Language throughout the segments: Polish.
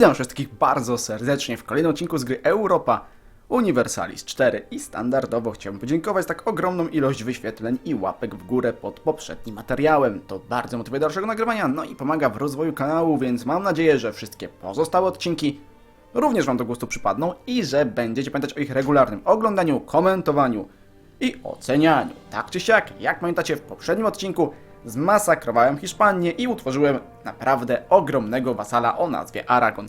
Witam wszystkich bardzo serdecznie w kolejnym odcinku z gry Europa Universalis 4 i standardowo chciałbym podziękować za tak ogromną ilość wyświetleń i łapek w górę pod poprzednim materiałem. To bardzo motywuje dalszego nagrywania, no i pomaga w rozwoju kanału, więc mam nadzieję, że wszystkie pozostałe odcinki również Wam do gustu przypadną i że będziecie pamiętać o ich regularnym oglądaniu, komentowaniu i ocenianiu. Tak czy siak, jak pamiętacie w poprzednim odcinku, zmasakrowałem Hiszpanię i utworzyłem naprawdę ogromnego wasala o nazwie Aragon.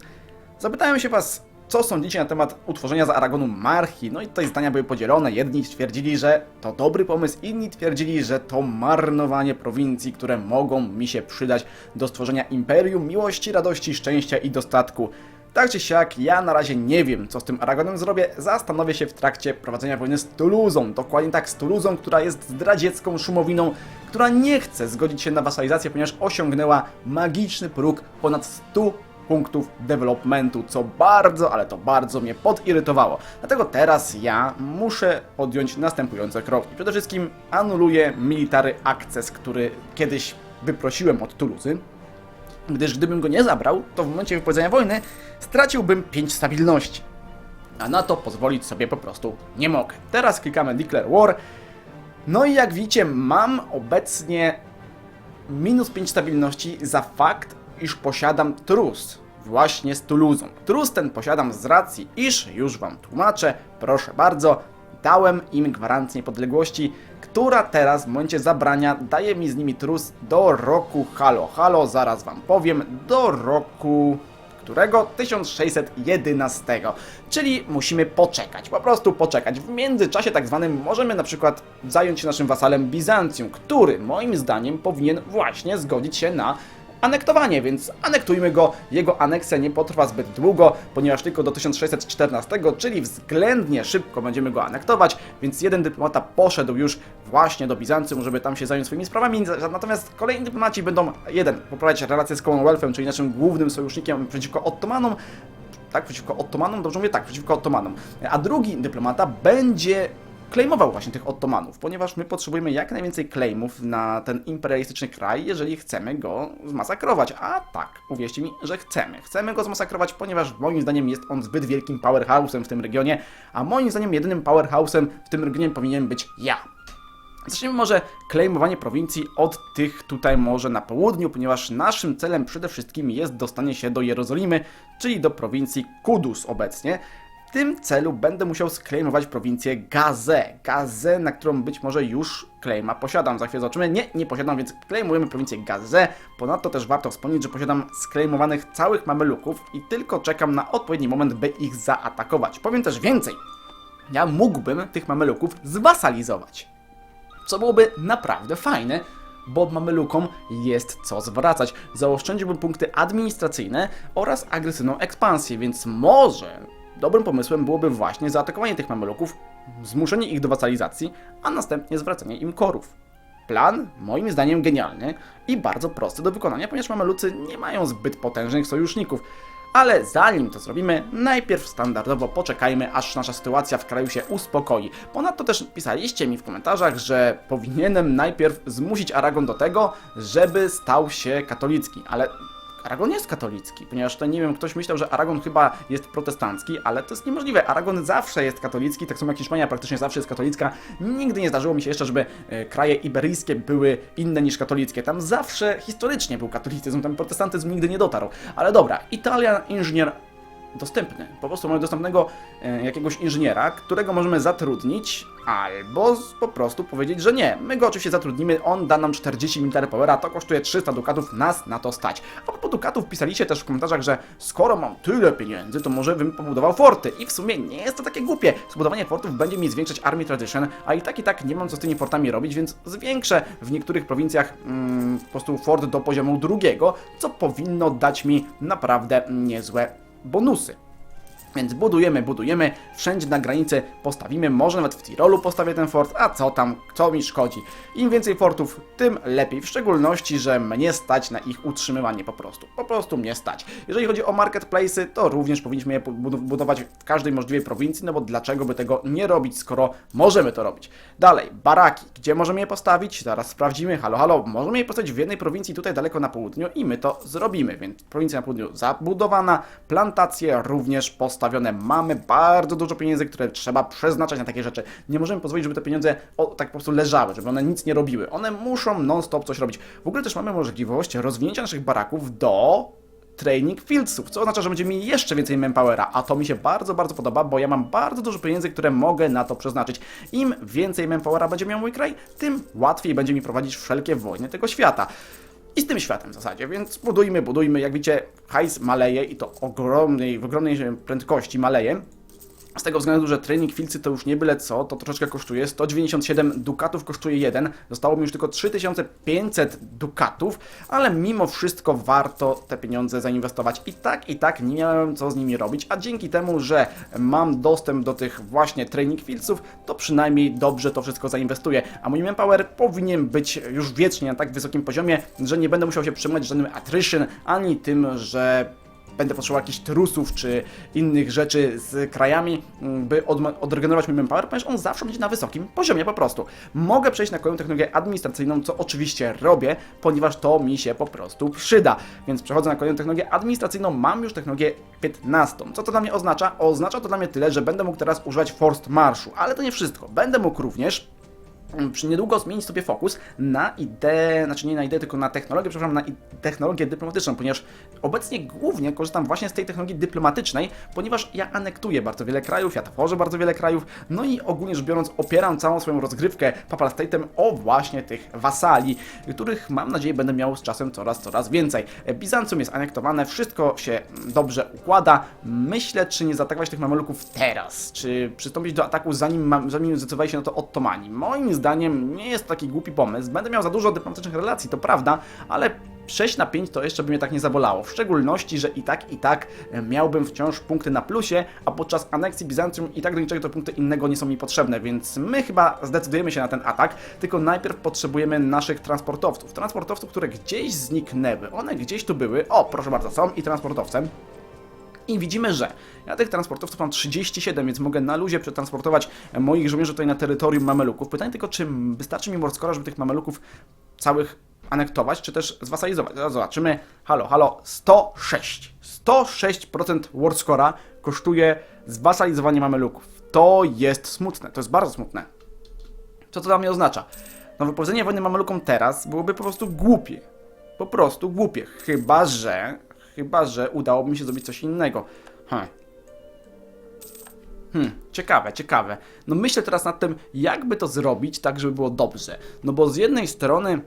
Zapytałem się was, co sądzicie na temat utworzenia za Aragonu marchi, no i tutaj zdania były podzielone. Jedni twierdzili, że to dobry pomysł, inni twierdzili, że to marnowanie prowincji, które mogą mi się przydać do stworzenia imperium miłości, radości, szczęścia i dostatku. Tak czy siak, ja na razie nie wiem, co z tym Aragonem zrobię. Zastanowię się w trakcie prowadzenia wojny z Tuluzą. Dokładnie tak, z Tuluzą, która jest zdradziecką szumowiną, która nie chce zgodzić się na wasalizację, ponieważ osiągnęła magiczny próg ponad 100 punktów developmentu, co bardzo, ale to bardzo mnie podirytowało. Dlatego teraz ja muszę podjąć następujące kroki. Przede wszystkim anuluję military access, który kiedyś wyprosiłem od Tuluzy gdyż gdybym go nie zabrał, to w momencie wypowiedzenia wojny straciłbym 5 stabilności. A na to pozwolić sobie po prostu nie mogę. Teraz klikamy Declare War. No i jak widzicie, mam obecnie minus 5 stabilności za fakt, iż posiadam trus właśnie z Tuluzą. Trus ten posiadam z racji, iż już wam tłumaczę, proszę bardzo, dałem im gwarancję niepodległości, która teraz w momencie zabrania daje mi z nimi trus do roku halo. Halo, zaraz wam powiem, do roku którego? 1611, czyli musimy poczekać, po prostu poczekać. W międzyczasie tak zwanym możemy na przykład zająć się naszym wasalem Bizancjum, który moim zdaniem powinien właśnie zgodzić się na anektowanie, więc anektujmy go. Jego aneksja nie potrwa zbyt długo, ponieważ tylko do 1614, czyli względnie szybko będziemy go anektować, więc jeden dyplomata poszedł już właśnie do Bizancjum, żeby tam się zająć swoimi sprawami, natomiast kolejni dyplomaci będą, jeden, poprawiać relacje z Commonwealthem, czyli naszym głównym sojusznikiem przeciwko Ottomanom, tak, przeciwko Ottomanom, dobrze mówię? Tak, przeciwko Ottomanom. A drugi dyplomata będzie claimował właśnie tych Ottomanów, ponieważ my potrzebujemy jak najwięcej claimów na ten imperialistyczny kraj, jeżeli chcemy go zmasakrować. A tak, uwierzcie mi, że chcemy. Chcemy go zmasakrować, ponieważ moim zdaniem jest on zbyt wielkim powerhouse'em w tym regionie, a moim zdaniem jedynym powerhouse'em w tym regionie powinien być ja. Zacznijmy może claimowanie prowincji od tych tutaj może na południu, ponieważ naszym celem przede wszystkim jest dostanie się do Jerozolimy, czyli do prowincji Kudus obecnie. W tym celu będę musiał sklejmować prowincję Gazę. Gazę, na którą być może już claima posiadam. Za chwilę zobaczymy. Nie, nie posiadam, więc claimujemy prowincję Gazę. Ponadto też warto wspomnieć, że posiadam sklejmowanych całych mameluków i tylko czekam na odpowiedni moment, by ich zaatakować. Powiem też więcej. Ja mógłbym tych mameluków zwasalizować co byłoby naprawdę fajne, bo mamelukom jest co zwracać. Zaoszczędziłbym punkty administracyjne oraz agresywną ekspansję, więc może dobrym pomysłem byłoby właśnie zaatakowanie tych mameluków, zmuszenie ich do wasalizacji, a następnie zwracanie im korów. Plan, moim zdaniem, genialny i bardzo prosty do wykonania, ponieważ mamelucy nie mają zbyt potężnych sojuszników. Ale zanim to zrobimy, najpierw standardowo poczekajmy, aż nasza sytuacja w kraju się uspokoi. Ponadto też pisaliście mi w komentarzach, że powinienem najpierw zmusić Aragon do tego, żeby stał się katolicki, ale Aragon jest katolicki, ponieważ to nie wiem, ktoś myślał, że Aragon chyba jest protestancki, ale to jest niemożliwe. Aragon zawsze jest katolicki, tak samo jak Hiszpania praktycznie zawsze jest katolicka. Nigdy nie zdarzyło mi się jeszcze, żeby e, kraje iberyjskie były inne niż katolickie. Tam zawsze historycznie był katolicyzm, tam protestantyzm nigdy nie dotarł. Ale dobra, Italian inżynier dostępny. Po prostu mamy dostępnego e, jakiegoś inżyniera, którego możemy zatrudnić, albo po prostu powiedzieć, że nie. My go oczywiście zatrudnimy, on da nam 40 military powera, to kosztuje 300 dukatów, nas na to stać. A po dukatów pisaliście też w komentarzach, że skoro mam tyle pieniędzy, to może bym pobudował forty. I w sumie nie jest to takie głupie. Zbudowanie fortów będzie mi zwiększać Army Tradition, a i tak i tak nie mam co z tymi fortami robić, więc zwiększę w niektórych prowincjach mm, po prostu fort do poziomu drugiego, co powinno dać mi naprawdę niezłe bonusy. Więc budujemy, budujemy, wszędzie na granicy postawimy, może nawet w Tirolu postawię ten fort, a co tam, co mi szkodzi. Im więcej fortów, tym lepiej, w szczególności, że mnie stać na ich utrzymywanie po prostu. Po prostu mnie stać. Jeżeli chodzi o marketplace'y, to również powinniśmy je bud- budować w każdej możliwej prowincji, no bo dlaczego by tego nie robić, skoro możemy to robić. Dalej, baraki, gdzie możemy je postawić? Zaraz sprawdzimy, halo, halo, możemy je postawić w jednej prowincji tutaj daleko na południu i my to zrobimy, więc prowincja na południu zabudowana, plantacje również postawione. Mamy bardzo dużo pieniędzy, które trzeba przeznaczać na takie rzeczy. Nie możemy pozwolić, żeby te pieniądze o, tak po prostu leżały, żeby one nic nie robiły. One muszą non-stop coś robić. W ogóle też mamy możliwość rozwinięcia naszych baraków do training fieldsów, co oznacza, że będziemy mieli jeszcze więcej manpowera, a to mi się bardzo, bardzo podoba, bo ja mam bardzo dużo pieniędzy, które mogę na to przeznaczyć. Im więcej manpowera będzie miał mój kraj, tym łatwiej będzie mi prowadzić wszelkie wojny tego świata. I z tym światem w zasadzie, więc budujmy, budujmy. Jak widzicie, hajs maleje i to ogromnej, w ogromnej prędkości maleje. Z tego względu, że trening filcy to już nie byle co, to troszeczkę kosztuje. 197 dukatów kosztuje jeden. Zostało mi już tylko 3500 dukatów, ale mimo wszystko warto te pieniądze zainwestować. I tak, i tak nie miałem co z nimi robić, a dzięki temu, że mam dostęp do tych właśnie training filców, to przynajmniej dobrze to wszystko zainwestuję. A mój manpower powinien być już wiecznie na tak wysokim poziomie, że nie będę musiał się przejmować żadnym attrition, ani tym, że będę potrzebował jakichś trusów czy innych rzeczy z krajami, mm, by odregenerować mój manpower, ponieważ on zawsze będzie na wysokim poziomie po prostu. Mogę przejść na kolejną technologię administracyjną, co oczywiście robię, ponieważ to mi się po prostu przyda. Więc przechodzę na kolejną technologię administracyjną, mam już technologię 15. Co to dla mnie oznacza? Oznacza to dla mnie tyle, że będę mógł teraz używać Forced Marszu, ale to nie wszystko. Będę mógł również niedługo zmienić sobie fokus na ideę, znaczy nie na ideę, tylko na technologię, przepraszam, na technologię dyplomatyczną, ponieważ obecnie głównie korzystam właśnie z tej technologii dyplomatycznej, ponieważ ja anektuję bardzo wiele krajów, ja tworzę bardzo wiele krajów, no i ogólnie rzecz biorąc opieram całą swoją rozgrywkę Papal State'em o właśnie tych wasali, których mam nadzieję będę miał z czasem coraz, coraz więcej. Bizancjum jest anektowane, wszystko się dobrze układa. Myślę, czy nie zaatakować tych mameluków teraz, czy przystąpić do ataku zanim, zanim zdecydowali się na to Ottomani. Moim zdaniem nie jest taki głupi pomysł. Będę miał za dużo dyplomatycznych relacji, to prawda, ale 6 na 5 to jeszcze by mnie tak nie zabolało. W szczególności, że i tak, i tak e, miałbym wciąż punkty na plusie, a podczas aneksji Bizancjum i tak do niczego te punkty innego nie są mi potrzebne, więc my chyba zdecydujemy się na ten atak, tylko najpierw potrzebujemy naszych transportowców. Transportowców, które gdzieś zniknęły. One gdzieś tu były. O, proszę bardzo, są i transportowcem. I widzimy, że ja tych transportowców mam 37, więc mogę na luzie przetransportować moich żołnierzy tutaj na terytorium mameluków. Pytanie tylko, czy wystarczy mi morskora, żeby tych mameluków całych anektować, czy też zwasalizować. Zaraz zobaczymy. Halo, halo, 106. 106% Warscora kosztuje zwasalizowanie mameluków. To jest smutne, to jest bardzo smutne. Co to dla mnie oznacza? No wypowiedzenie wojny mamelukom teraz byłoby po prostu głupie. Po prostu głupie. Chyba, że... Chyba, że udałoby mi się zrobić coś innego. Hm. Hmm, ciekawe, ciekawe. No myślę teraz nad tym, jakby to zrobić tak, żeby było dobrze. No bo z jednej strony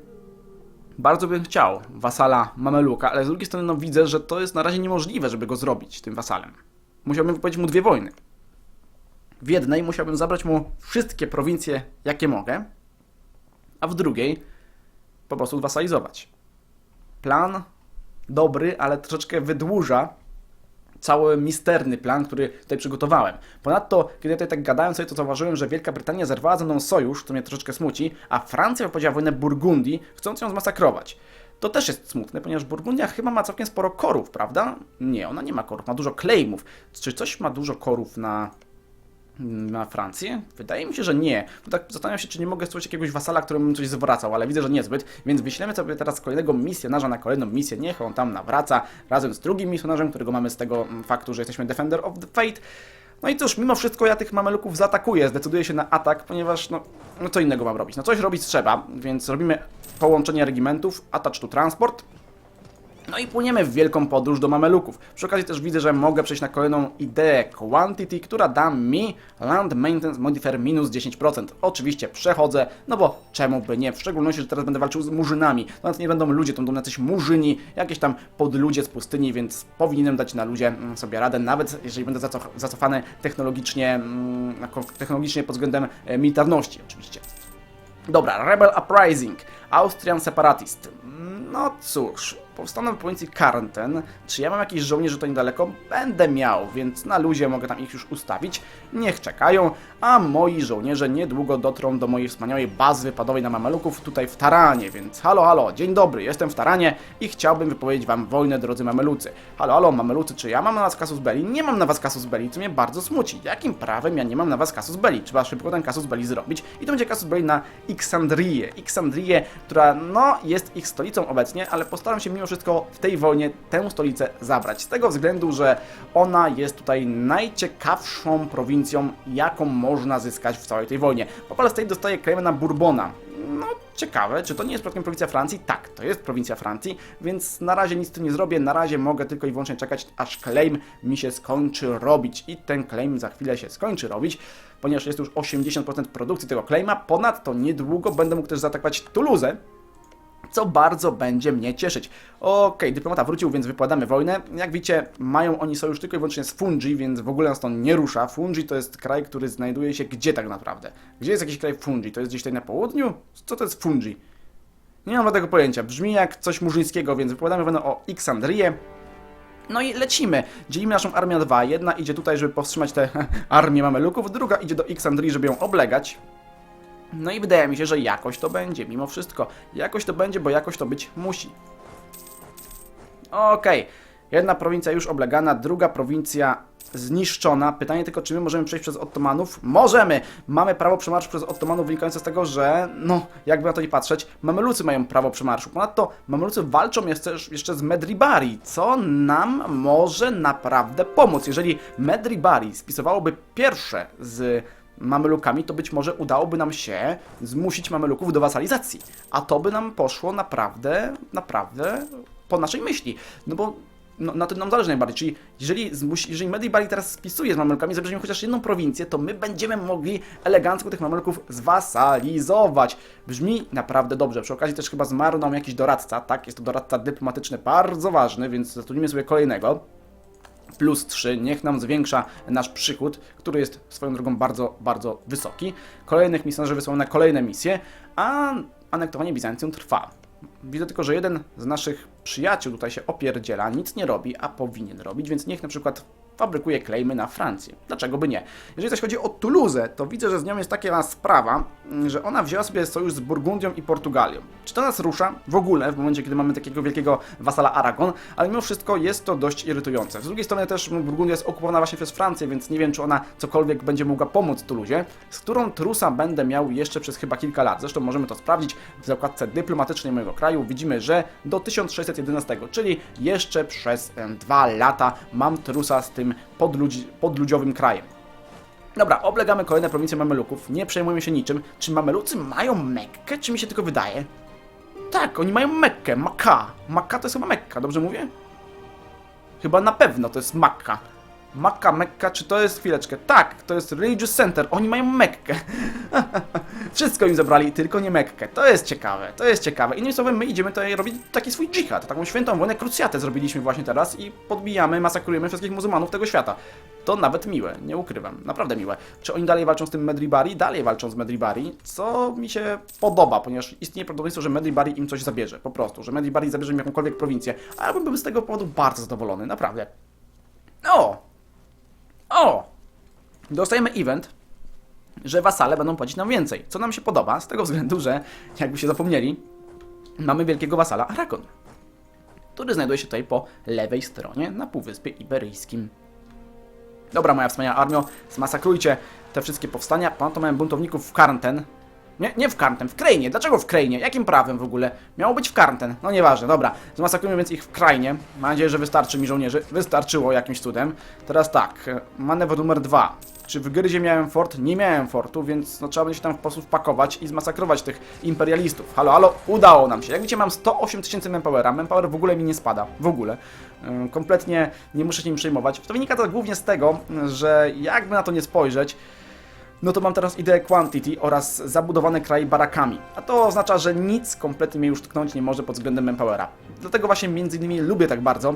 bardzo bym chciał wasala Mameluka, ale z drugiej strony no widzę, że to jest na razie niemożliwe, żeby go zrobić tym wasalem. Musiałbym wypowiedzieć mu dwie wojny. W jednej musiałbym zabrać mu wszystkie prowincje, jakie mogę, a w drugiej po prostu wasalizować. Plan dobry, ale troszeczkę wydłuża cały misterny plan, który tutaj przygotowałem. Ponadto, kiedy tutaj tak gadałem sobie, to zauważyłem, że Wielka Brytania zerwała ze mną sojusz, co mnie troszeczkę smuci, a Francja wypowiedziała wojnę Burgundii, chcąc ją zmasakrować. To też jest smutne, ponieważ Burgundia chyba ma całkiem sporo korów, prawda? Nie, ona nie ma korów, ma dużo claimów. Czy coś ma dużo korów na, na Francję? Wydaje mi się, że nie. Bo tak zastanawiam się, czy nie mogę stworzyć jakiegoś wasala, któremu coś zwracał, ale widzę, że niezbyt, więc wyślemy sobie teraz kolejnego misjonarza na kolejną misję. Niech on tam nawraca razem z drugim misjonarzem, którego mamy z tego mm, faktu, że jesteśmy Defender of the Fate. No i cóż, mimo wszystko ja tych mameluków zaatakuję, zdecyduję się na atak, ponieważ no, no co innego mam robić? No coś robić trzeba, więc robimy połączenie regimentów, attach to transport, no i płyniemy w wielką podróż do mameluków. Przy okazji też widzę, że mogę przejść na kolejną ideę Quantity, która da mi Land Maintenance Modifier minus 10%. Oczywiście przechodzę, no bo czemu by nie? W szczególności, że teraz będę walczył z murzynami. To nawet nie będą ludzie, to będą jacyś murzyni, jakieś tam podludzie z pustyni, więc powinienem dać na ludzie mm, sobie radę, nawet jeżeli będę zacof- zacofany technologicznie, mm, technologicznie pod względem e, militarności oczywiście. Dobra, Rebel Uprising, Austrian Separatist. No cóż, powstaną w prowincji Karnten. Czy ja mam jakiś żołnierzy tutaj niedaleko? Będę miał, więc na luzie mogę tam ich już ustawić. Niech czekają, a moi żołnierze niedługo dotrą do mojej wspaniałej bazy wypadowej na Mameluków tutaj w Taranie, więc halo, halo, dzień dobry, jestem w Taranie i chciałbym wypowiedzieć wam wojnę, drodzy Mamelucy. Halo, halo, Mamelucy, czy ja mam na was kasus belli? Nie mam na was kasus belli, co mnie bardzo smuci. Jakim prawem ja nie mam na was kasus belli? Trzeba szybko ten kasus belli zrobić i to będzie kasus belli na Iksandrię. Iksandrię, która no jest ich stolicą obecnie, ale postaram się mimo wszystko w tej wojnie tę stolicę zabrać. Z tego względu, że ona jest tutaj najciekawszą prowincją, jaką można zyskać w całej tej wojnie. Papal State dostaje claim na Bourbona. No, ciekawe, czy to nie jest przypadkiem prowincja Francji? Tak, to jest prowincja Francji, więc na razie nic tu nie zrobię, na razie mogę tylko i wyłącznie czekać, aż claim mi się skończy robić. I ten claim za chwilę się skończy robić, ponieważ jest już 80% produkcji tego claima. Ponadto niedługo będę mógł też zaatakować Toulouse, co bardzo będzie mnie cieszyć. Okej, dyplomata wrócił, więc wypowiadamy wojnę. Jak widzicie, mają oni sojusz tylko i wyłącznie z Fungi, więc w ogóle nas to nie rusza. Fungi to jest kraj, który znajduje się gdzie tak naprawdę? Gdzie jest jakiś kraj Fungi? To jest gdzieś tutaj na południu? Co to jest Fungi? Nie mam tego pojęcia. Brzmi jak coś murzyńskiego, więc wypowiadamy wojnę o Iksandrię. No i lecimy. Dzielimy naszą armię na dwa. Jedna idzie tutaj, żeby powstrzymać tę armię Mameluków, druga idzie do Iksandrii, żeby ją oblegać. No i wydaje mi się, że jakoś to będzie, mimo wszystko. Jakoś to będzie, bo jakoś to być musi. Okej, jedna prowincja już oblegana, druga prowincja zniszczona. Pytanie tylko, czy my możemy przejść przez Ottomanów? Możemy! Mamy prawo przemarszu przez Ottomanów wynikające z tego, że, no, jakby na to nie patrzeć, Mamelucy mają prawo przemarszu. Ponadto Mamelucy walczą jeszcze, jeszcze z Medribari, co nam może naprawdę pomóc. Jeżeli Medribari spisowałoby pierwsze z Mamelukami, to być może udałoby nam się zmusić Mameluków do wasalizacji. A to by nam poszło naprawdę, naprawdę po naszej myśli. No bo no, na tym nam zależy najbardziej. Czyli jeżeli, zmusi, jeżeli Medibali teraz spisuje z Mamelukami, zabierzemy chociaż jedną prowincję, to my będziemy mogli elegancko tych Mameluków zwasalizować. Brzmi naprawdę dobrze. Przy okazji też chyba zmarł nam jakiś doradca, tak? Jest to doradca dyplomatyczny bardzo ważny, więc zatrudnimy sobie kolejnego plus 3, niech nam zwiększa nasz przychód, który jest swoją drogą bardzo, bardzo wysoki. Kolejnych misjonarzy wysyłamy na kolejne misje, a anektowanie Bizancjum trwa. Widzę tylko, że jeden z naszych przyjaciół tutaj się opierdziela, nic nie robi, a powinien robić, więc niech na przykład fabrykuje klejmy na Francję. Dlaczego by nie? Jeżeli zaś chodzi o Toulouse, to widzę, że z nią jest taka sprawa, mm, że ona wzięła sobie sojusz z Burgundią i Portugalią. Czy to nas rusza? W ogóle, w momencie, kiedy mamy takiego wielkiego wasala Aragon, ale mimo wszystko jest to dość irytujące. Z drugiej strony też Burgundia jest okupowana właśnie przez Francję, więc nie wiem, czy ona cokolwiek będzie mogła pomóc Toulouse, z którą trusa będę miał jeszcze przez chyba kilka lat. Zresztą możemy to sprawdzić w zakładce dyplomatycznej mojego kraju. Widzimy, że do 1611, czyli jeszcze przez dwa lata mam trusa z tym podludzi, podludziowym krajem. Dobra, oblegamy kolejne prowincje Mameluków, nie przejmujemy się niczym. Czy Mamelucy mają Mekkę, czy mi się tylko wydaje? Tak, oni mają Mekkę, Maka. Maka to jest chyba Mekka, dobrze mówię? Chyba na pewno to jest Makka. Makka, Mekka, czy to jest chwileczkę? Tak, to jest Religious Center, oni mają Mekkę. Wszystko im zabrali, tylko nie Mekkę. To jest ciekawe, to jest ciekawe. Innymi słowy, my idziemy tutaj robić taki swój dżihad, taką świętą wojnę krucjatę zrobiliśmy właśnie teraz i podbijamy, masakrujemy wszystkich muzułmanów tego świata. To nawet miłe, nie ukrywam, naprawdę miłe. Czy oni dalej walczą z tym Medribari? Dalej walczą z Medribari, co mi się podoba, ponieważ istnieje prawdopodobieństwo, że Medribari im coś zabierze, po prostu, że Medribari zabierze im jakąkolwiek prowincję, a ja bym był z tego powodu bardzo zadowolony, naprawdę. O! O! Dostajemy event, że wasale będą płacić nam więcej, co nam się podoba, z tego względu, że, jakby się zapomnieli, mamy wielkiego wasala Aragon, który znajduje się tutaj po lewej stronie na Półwyspie Iberyjskim. Dobra, moja wspaniała armio, zmasakrujcie te wszystkie powstania. Ponadto mamy buntowników w Karnten. Nie, nie w Karnten, w Krainie. Dlaczego w Krainie? Jakim prawem w ogóle? Miało być w Karnten. No nieważne, dobra. Zmasakrujmy więc ich w Krainie. Mam nadzieję, że wystarczy mi żołnierzy. Wystarczyło jakimś cudem. Teraz tak, e, manewr numer dwa. Czy w Gryzie miałem fort? Nie miałem fortu, więc no, trzeba będzie się tam w sposób wpakować i zmasakrować tych imperialistów. Halo, halo, udało nam się. Jak widzicie, mam 108 tysięcy manpowera. Manpower w ogóle mi nie spada. W ogóle. Ym, Kompletnie nie muszę się nim przejmować. To wynika to głównie z tego, że jakby na to nie spojrzeć, no to mam teraz ideę quantity oraz zabudowane kraje barakami. A to oznacza, że nic kompletnie mnie już tknąć nie może pod względem manpowera. Dlatego właśnie między innymi lubię tak bardzo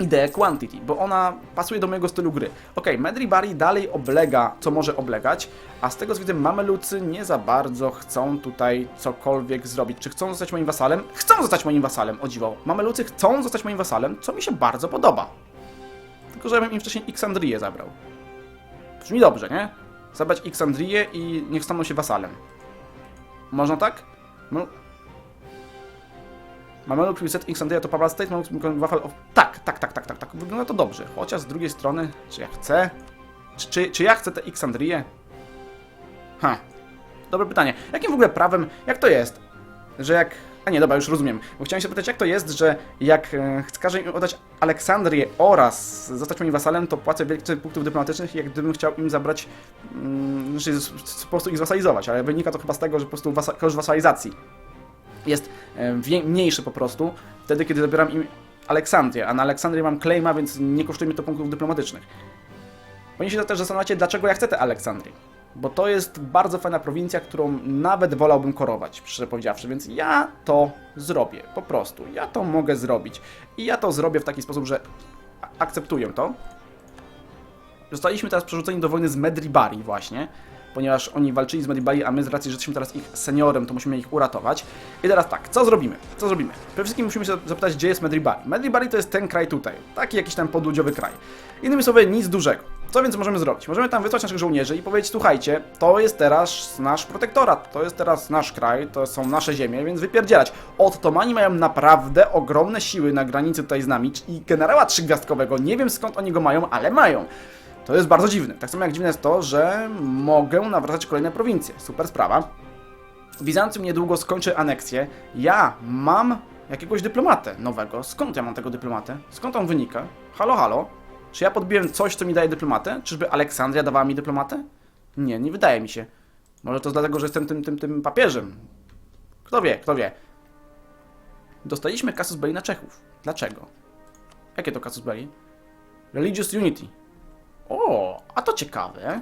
ideę Quantity, bo ona pasuje do mojego stylu gry. Ok, Medribari dalej oblega, co może oblegać, a z tego co widzę, Mamelucy nie za bardzo chcą tutaj cokolwiek zrobić. Czy chcą zostać moim wasalem? Chcą zostać moim wasalem, o dziwo. Mamelucy chcą zostać moim wasalem, co mi się bardzo podoba. Tylko, że ja bym im wcześniej Xandrię zabrał. Brzmi dobrze, nie? Zabrać Xandrię i niech staną się wasalem. Można tak? No, Mameluk Reset Xandria to Power State, Mameluk Wafel of... Tak, tak, tak, tak, tak, tak. Wygląda to dobrze. Chociaż z drugiej strony, czy ja chcę? Czy, czy, czy ja chcę tę Xandrię? Ha. Dobre pytanie. Jakim w ogóle prawem, jak to jest, że jak... A nie, dobra, już rozumiem. Bo chciałem się zapytać, jak to jest, że jak e, każę im oddać Aleksandrię oraz zostać moim wasalem, to płacę wielce punktów dyplomatycznych, jak gdybym chciał im zabrać... Mm, znaczy, po prostu ich zwasalizować, ale wynika to chyba z tego, że po prostu wasa koszt wasalizacji jest e, mniejszy po prostu, wtedy kiedy zabieram im Aleksandrię, a na Aleksandrię mam claima, więc nie kosztuje mi to punktów dyplomatycznych. Powinien się też zastanawiać, dlaczego ja chcę tę Aleksandrię. Bo to jest bardzo fajna prowincja, którą nawet wolałbym korować, szczerze powiedziawszy, więc ja to zrobię, po prostu. Ja to mogę zrobić. I ja to zrobię w taki sposób, że akceptuję to. Zostaliśmy teraz przerzuceni do wojny z Medribari właśnie, ponieważ oni walczyli z Medribari, a my z racji, że jesteśmy teraz ich seniorem, to musimy ich uratować. I teraz tak, co zrobimy? Co zrobimy? Przede wszystkim musimy się zapytać, gdzie jest Medribari. Medribari to jest ten kraj tutaj, taki jakiś tam podludziowy kraj. Innymi słowy, nic dużego. Co więc możemy zrobić? Możemy tam wysłać naszych żołnierzy i powiedzieć, słuchajcie, to jest teraz nasz protektorat, to jest teraz nasz kraj, to są nasze ziemie, więc wypierdzielać. Ottomani mają naprawdę ogromne siły na granicy tutaj z nami i generała trzygwiazdkowego, nie wiem skąd oni go mają, ale mają. To jest bardzo dziwne. Tak samo jak dziwne jest to, że mogę nawracać kolejne prowincje. Super sprawa. Bizancjum niedługo skończy aneksję. Ja mam jakiegoś dyplomatę nowego. Skąd ja mam tego dyplomatę? Skąd on wynika? Halo, halo? Czy ja podbiłem coś, co mi daje dyplomatę? Czyżby Aleksandria dawała mi dyplomatę? Nie, nie wydaje mi się. Może to dlatego, że jestem tym, tym, tym papieżem. Kto wie, kto wie. Dostaliśmy Casus Belli na Czechów. Dlaczego? Jakie to Casus Belli? Religious Unity. O, a to ciekawe.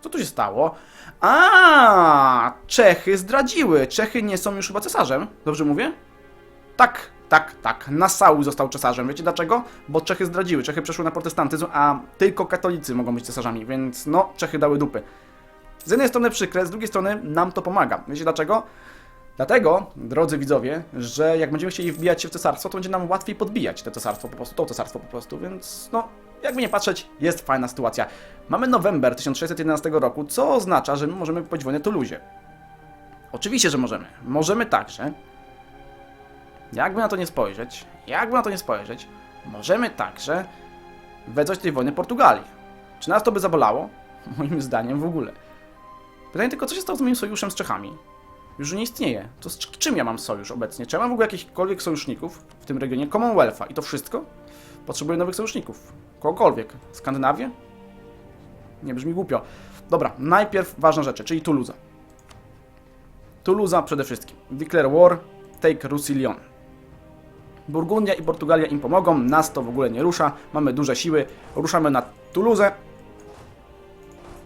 Co tu się stało? A, Czechy zdradziły. Czechy nie są już chyba cesarzem. Dobrze mówię? Tak, tak, tak. Nassau został cesarzem. Wiecie dlaczego? Bo Czechy zdradziły. Czechy przeszły na protestantyzm, a tylko katolicy mogą być cesarzami, więc no, Czechy dały dupy. Z jednej strony przykre, z drugiej strony nam to pomaga. Wiecie dlaczego? Dlatego, drodzy widzowie, że jak będziemy chcieli wbijać się w cesarstwo, to będzie nam łatwiej podbijać te cesarstwo po prostu, to cesarstwo po prostu, więc no, jakby nie patrzeć, jest fajna sytuacja. Mamy November 1611 roku, co oznacza, że my możemy wypowiedzieć wojnę Tuluzie. Oczywiście, że możemy. Możemy także, jakby na to nie spojrzeć, jakby na to nie spojrzeć, możemy także wezwać tej wojny Portugalii. Czy nas to by zabolało? Moim zdaniem w ogóle. Pytanie tylko, co się stało z moim sojuszem z Czechami? Już nie istnieje. To z czym ja mam sojusz obecnie? Czy ja mam w ogóle jakichkolwiek sojuszników w tym regionie? Commonwealtha i to wszystko? Potrzebuję nowych sojuszników. Kogokolwiek. Skandynawię? Nie brzmi głupio. Dobra, najpierw ważne rzeczy, czyli Toulouse. Toulouse przede wszystkim. Declare war, take Roussillon. Burgundia i Portugalia im pomogą, nas to w ogóle nie rusza, mamy duże siły, ruszamy na Toulouse.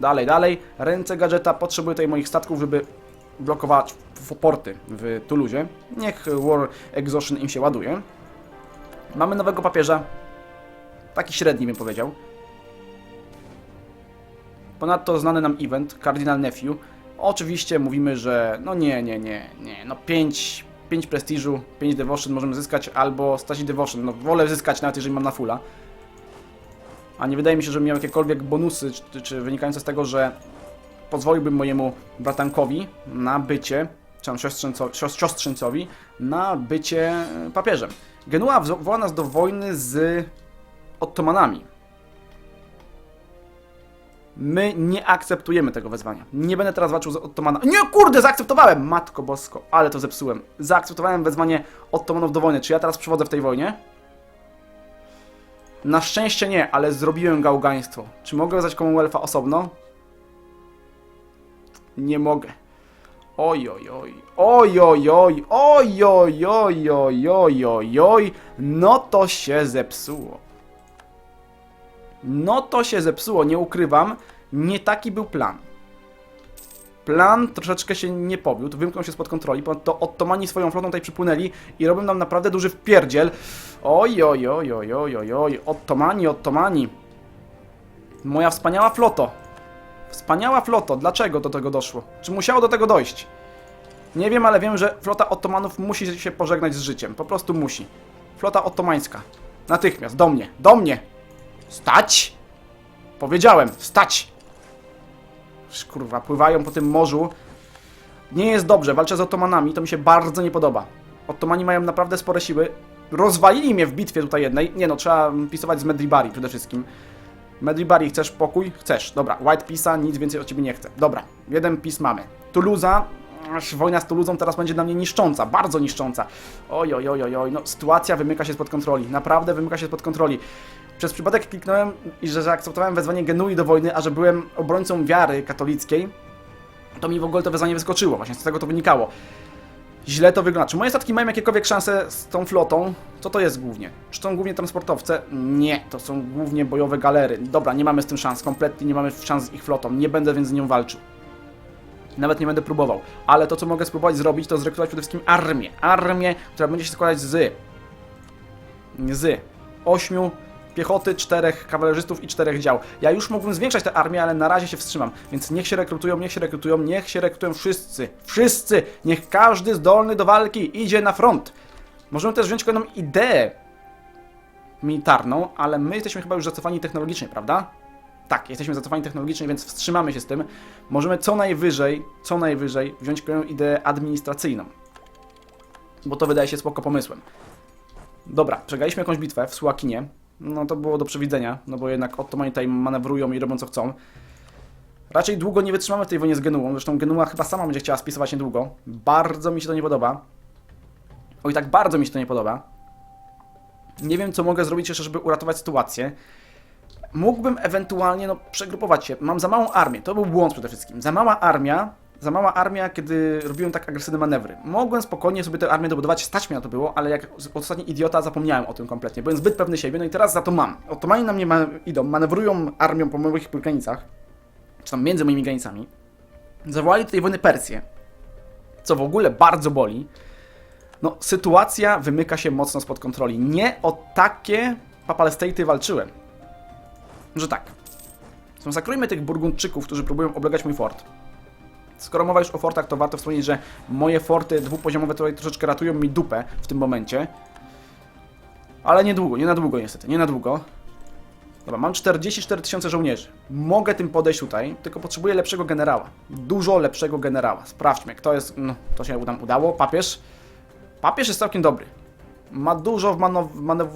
Dalej, dalej. Ręce gadżeta, potrzebuję tutaj moich statków, żeby blokować porty w Toulouse. Niech War Exhaustion im się ładuje. Mamy nowego papieża. Taki średni bym powiedział. Ponadto znany nam event, Cardinal Nephew. Oczywiście mówimy, że no nie, nie, nie, nie, no 5, 5 prestiżu, 5 devotion możemy zyskać albo stać devotion. No wolę zyskać nawet jeżeli mam na fulla. A nie wydaje mi się, że miał jakiekolwiek bonusy, czy, czy wynikające z tego, że pozwoliłbym mojemu bratankowi na bycie, czy tam na bycie papieżem. Genua woła nas do wojny z Ottomanami. My nie akceptujemy tego wezwania. Nie będę teraz walczył z Ottomanami. Nie, kurde, zaakceptowałem! Matko bosko, ale to zepsułem. Zaakceptowałem wezwanie Ottomanów do wojny. Czy ja teraz przewodzę w tej wojnie? Na szczęście nie, ale zrobiłem gałgaństwo. Czy mogę wezwać Commonwealtha osobno? Nie mogę. Oj, oj. Oj, oj, oj. Oj, oj, oj, oj, oj, oj, oj. No to się zepsuło. No to się zepsuło, nie ukrywam. Nie taki był plan. Plan troszeczkę się nie powiódł, wymknął się spod kontroli, to Ottomani swoją flotą tutaj przypłynęli i robią nam naprawdę duży wpierdziel. Oj, oj, oj, oj, oj, oj, oj, Ottomani, Ottomani. Moja wspaniała floto. Wspaniała floto. Dlaczego do tego doszło? Czy musiało do tego dojść? Nie wiem, ale wiem, że flota Ottomanów musi się pożegnać z życiem. Po prostu musi. Flota ottomańska. Natychmiast, do mnie, do mnie! Stać! Powiedziałem, stać! Kurwa, pływają po tym morzu. Nie jest dobrze, walczę z Ottomanami, to mi się bardzo nie podoba. Ottomani mają naprawdę spore siły. Rozwalili mnie w bitwie tutaj jednej. Nie no, trzeba pisować z Medribari przede wszystkim. Medribari, chcesz pokój? Chcesz. Dobra, White Pisa, nic więcej od ciebie nie chcę. Dobra, jeden pis mamy. Toulousa, aż wojna z Toulousą teraz będzie dla mnie niszcząca, bardzo niszcząca. Oj, oj, oj, oj, no sytuacja wymyka się spod kontroli, naprawdę wymyka się spod kontroli. Przez przypadek kliknąłem, i że zaakceptowałem wezwanie Genui do wojny, a że byłem obrońcą wiary katolickiej, to mi w ogóle to wezwanie wyskoczyło, właśnie z tego to wynikało. Źle to wygląda. Czy moje statki mają jakiekolwiek szanse z tą flotą? Co to jest głównie? Czy to są głównie transportowce? Nie, to są głównie bojowe galery. Dobra, nie mamy z tym szans, kompletnie nie mamy szans z ich flotą, nie będę więc z nią walczył. Nawet nie będę próbował. Ale to, co mogę spróbować zrobić, to zrekrutować przede wszystkim armię. Armię, która będzie się składać z... z... ośmiu piechoty, czterech kawalerzystów i czterech dział. Ja już mógłbym zwiększać tę armię, ale na razie się wstrzymam. Więc niech się rekrutują, niech się rekrutują, niech się rekrutują wszyscy. Wszyscy! Niech każdy zdolny do walki idzie na front. Możemy też wziąć kolejną ideę militarną, ale my jesteśmy chyba już zacofani technologicznie, prawda? Tak, jesteśmy zacofani technologicznie, więc wstrzymamy się z tym. Możemy co najwyżej, co najwyżej wziąć kolejną ideę administracyjną. Bo to wydaje się spoko pomysłem. Dobra, przegraliśmy jakąś bitwę w Sułakinie. No to było do przewidzenia, no bo jednak Ottomani tutaj manewrują i robią co chcą. Raczej długo nie wytrzymamy w tej wojnie z Genuą, zresztą Genua chyba sama będzie chciała spisywać niedługo. Bardzo mi się to nie podoba. Oj, tak bardzo mi się to nie podoba. Nie wiem, co mogę zrobić jeszcze, żeby uratować sytuację. Mógłbym ewentualnie no, przegrupować się. Mam za małą armię, to był błąd przede wszystkim. Za mała armia, za mała armia, kiedy robiłem tak agresywne manewry. Mogłem spokojnie sobie tę armię dobudować, stać mnie na to było, ale jak ostatni idiota zapomniałem o tym kompletnie. Byłem zbyt pewny siebie, no i teraz za to mam. Otomani na mnie ma idą, manewrują armią po moich granicach, czy tam między moimi granicami. Zawołali tutaj wojny Persję, co w ogóle bardzo boli. No, sytuacja wymyka się mocno spod kontroli. Nie o takie papal state'y walczyłem że tak. Zmasakrujmy tych Burgundczyków, którzy próbują oblegać mój fort. Skoro mowa już o fortach, to warto wspomnieć, że moje forty dwupoziomowe tutaj troszeczkę ratują mi dupę w tym momencie. Ale niedługo, nie na długo niestety, nie na długo. Dobra, mam 44 tysiące żołnierzy. Mogę tym podejść tutaj, tylko potrzebuję lepszego generała. Dużo lepszego generała. Sprawdźmy, kto jest... No, to się nam udało. Papież. Papież jest całkiem dobry. Ma dużo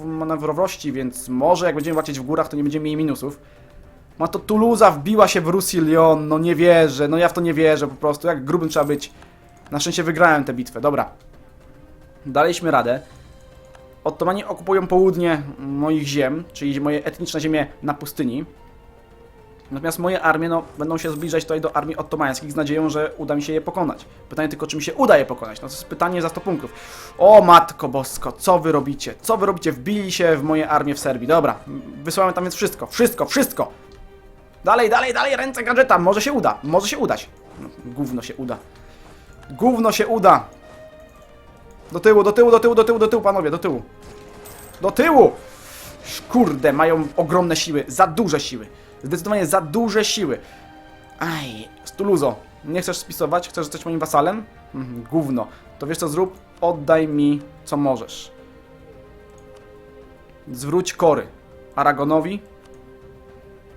manewrowości, więc może jak będziemy walczyć w górach, to nie będziemy mieli minusów. Ma to Toulousa, wbiła się w Roussillon, no nie wierzę, no ja w to nie wierzę po prostu, jak grubym trzeba być. Na szczęście wygrałem tę bitwę, dobra. Daliśmy radę. Ottomani okupują południe moich ziem, czyli moje etniczne ziemie na pustyni. Natomiast moje armie no, będą się zbliżać tutaj do armii ottomańskich z nadzieją, że uda mi się je pokonać. Pytanie tylko, czy mi się uda je pokonać. No to jest pytanie za 100 punktów. O matko bosko, co wy robicie? Co wy robicie? Wbili się w moje armię w Serbii. Dobra, wysyłamy tam więc wszystko, wszystko, wszystko! Dalej, dalej, dalej, ręce gadżeta, może się uda, może się udać. No, gówno się uda. Gówno się uda! Do tyłu, do tyłu, do tyłu, do tyłu, do tyłu, panowie, do tyłu. Do tyłu! Kurde, mają ogromne siły, za duże siły. Zdecydowanie za duże siły. Aj, Stuluzo, nie chcesz spisować? Chcesz zostać moim wasalem? Mhm, gówno. To wiesz co zrób? Oddaj mi co możesz. Zwróć kory Aragonowi.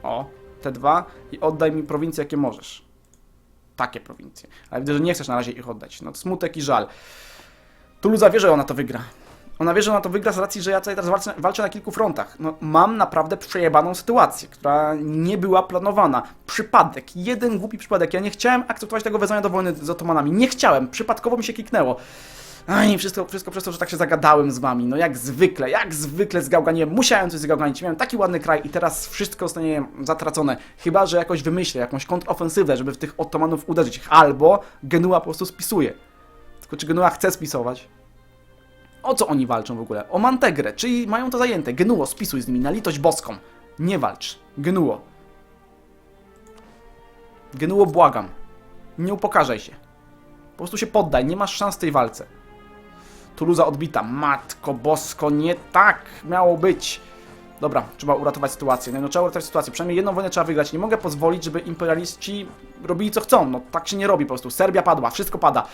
O, te dwa. I oddaj mi prowincje, jakie możesz. Takie prowincje. Ale widzę, że nie chcesz na razie ich oddać. No smutek i żal. Tuluza wie, że ona to wygra. Ona wie, że ona to wygra z racji, że ja tutaj teraz walczę, walczę na kilku frontach. No, mam naprawdę przejebaną sytuację, która nie była planowana. Przypadek, jeden głupi przypadek. Ja nie chciałem akceptować tego wezwania do wojny z Otomanami. Nie chciałem, przypadkowo mi się kliknęło. Aj, wszystko, wszystko przez to, że tak się zagadałem z wami. No jak zwykle, jak zwykle zgałganiłem. Musiałem coś zgałganić. Miałem taki ładny kraj i teraz wszystko zostanie zatracone. Chyba, że jakoś wymyślę jakąś kontrofensywę, żeby w tych Ottomanów uderzyć. Albo Genua po prostu spisuje. Tylko czy Genua chce spisować? O co oni walczą w ogóle? O Mantegrę, czyli mają to zajęte. Genuo, spisuj z nimi, na litość boską. Nie walcz. Genuo. Genuo, błagam. Nie upokarzaj się. Po prostu się poddaj, nie masz szans w tej walce. Tuluza odbita. Matko bosko, nie tak miało być. Dobra, trzeba uratować sytuację. No, no, trzeba uratować sytuację. Przynajmniej jedną wojnę trzeba wygrać. Nie mogę pozwolić, żeby imperialiści robili co chcą. No tak się nie robi po prostu. Serbia padła, wszystko pada.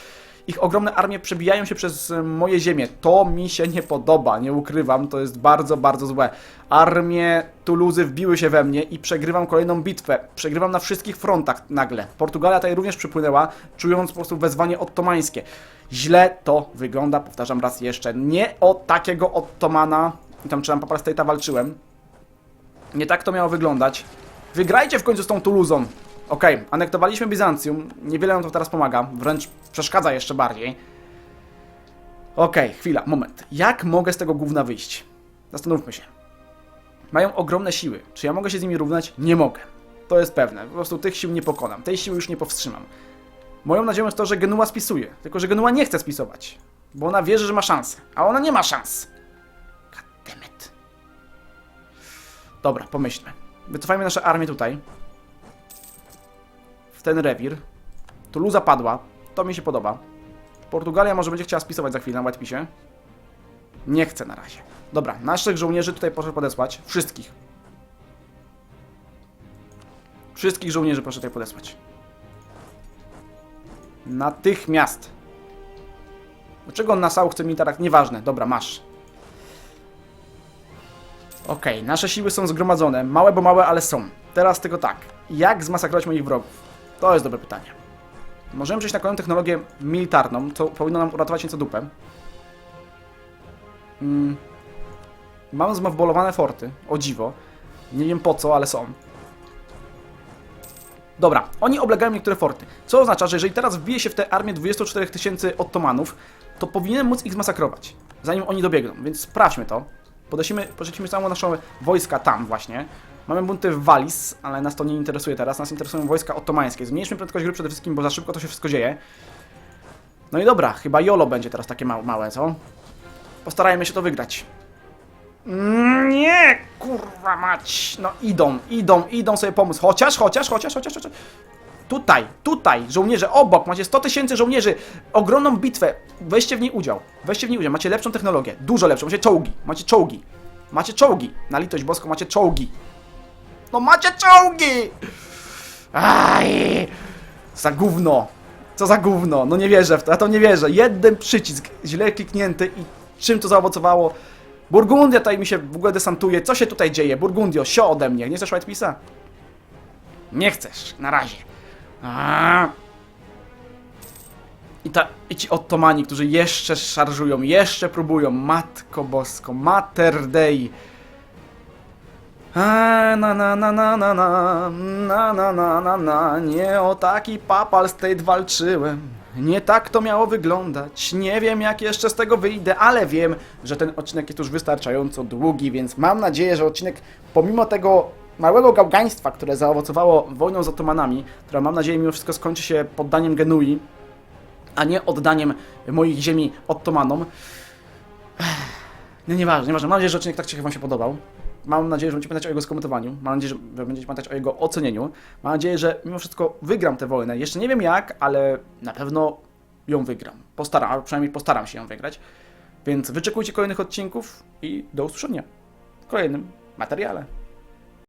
Ich ogromne armie przebijają się przez e, moje ziemię. To mi się nie podoba, nie ukrywam. To jest bardzo, bardzo złe. Armie Tuluzy wbiły się we mnie i przegrywam kolejną bitwę. Przegrywam na wszystkich frontach nagle. Portugalia tutaj również przypłynęła, czując po prostu wezwanie ottomańskie. Źle to wygląda, powtarzam raz jeszcze. Nie o takiego ottomana, i tam czy tam Papa State'a walczyłem. Nie tak to miało wyglądać. Wygrajcie w końcu z tą Tuluzą. Okej, anektowaliśmy Bizancjum. Niewiele nam to teraz pomaga, wręcz przeszkadza jeszcze bardziej. Okej, chwila, moment. Jak mogę z tego gówna wyjść? Zastanówmy się. Mają ogromne siły. Czy ja mogę się z nimi równać? Nie mogę. To jest pewne. Po prostu tych sił nie pokonam. Tej siły już nie powstrzymam. Moją nadzieją jest to, że Genua spisuje. Tylko, że Genua nie chce spisować. Bo ona wierzy, że ma szansę. A ona nie ma szans. Goddammit. Dobra, pomyślmy. Wycofajmy nasze armię tutaj. Ten rewir. Tuluza padła. To mi się podoba. Portugalia może będzie chciała spisować za chwilę na Whitepisie. Nie chcę na razie. Dobra, naszych żołnierzy tutaj proszę podesłać. Wszystkich. Wszystkich żołnierzy proszę tutaj podesłać. Natychmiast. Dlaczego on Nassau chce mi tak? Nieważne. Dobra, masz. Okej, nasze siły są zgromadzone. Małe, bo małe, ale są. Teraz tylko tak. Jak zmasakrować moich wrogów? To jest dobre pytanie. Możemy przejść na kolejną technologię militarną, co powinno nam uratować nieco dupę. Mm. Mam zmowbolowane forty, o dziwo. Nie wiem po co, ale są. Dobra, oni oblegają niektóre forty. Co oznacza, że jeżeli teraz wbije się w tę armię 24 tysięcy Ottomanów, to powinienem móc ich zmasakrować, zanim oni dobiegną, więc sprawdźmy to. Podesimy, poszliśmy całą naszą wojska tam właśnie. Mamy bunty w Wallis, ale nas to nie interesuje teraz, nas interesują wojska ottomańskie. Zmniejszmy prędkość gry przede wszystkim, bo za szybko to się wszystko dzieje. No i dobra, chyba Jolo będzie teraz takie małe, małe co? Postarajmy się to wygrać. Mm, Nie, kurwa mać. No idą, idą, idą sobie pomóc. Chociaż, chociaż, chociaż, chociaż, chociaż. Tutaj, tutaj, żołnierze, obok, macie 100 tysięcy żołnierzy, ogromną bitwę, weźcie w niej udział, weźcie w niej udział, macie lepszą technologię, dużo lepszą, macie czołgi, macie czołgi, macie czołgi, na litość boską macie czołgi. No macie czołgi! Aj! Za gówno, co za gówno, no nie wierzę w to, ja to nie wierzę, jeden przycisk źle kliknięty i czym to zaowocowało? Burgundia tutaj mi się w ogóle desantuje, co się tutaj dzieje? Burgundio, sio ode mnie, nie chcesz White? Nie chcesz, na razie. A. I, ta, I ci ottomani, którzy jeszcze szarżują, jeszcze próbują. Matko bosko, mater dei. A, na na na na na na na na na na na Nie o taki papal state walczyłem. Nie tak to miało wyglądać. Nie wiem, jak jeszcze z tego wyjdę, ale wiem, że ten odcinek jest już wystarczająco długi, więc mam nadzieję, że odcinek, pomimo tego małego gałgaństwa, które zaowocowało wojną z Ottomanami, która mam nadzieję mimo wszystko skończy się poddaniem Genui, a nie oddaniem moich ziemi Ottomanom. No nieważne, nieważne. Mam nadzieję, że odcinek tak Ci Wam się podobał. Mam nadzieję, że będziecie pamiętać o jego skomentowaniu. Mam nadzieję, że będziecie pamiętać o jego ocenieniu. Mam nadzieję, że mimo wszystko wygram tę wojnę. Jeszcze nie wiem jak, ale na pewno ją wygram. Postaram, a przynajmniej postaram się ją wygrać. Więc wyczekujcie kolejnych odcinków i do usłyszenia w kolejnym materiale.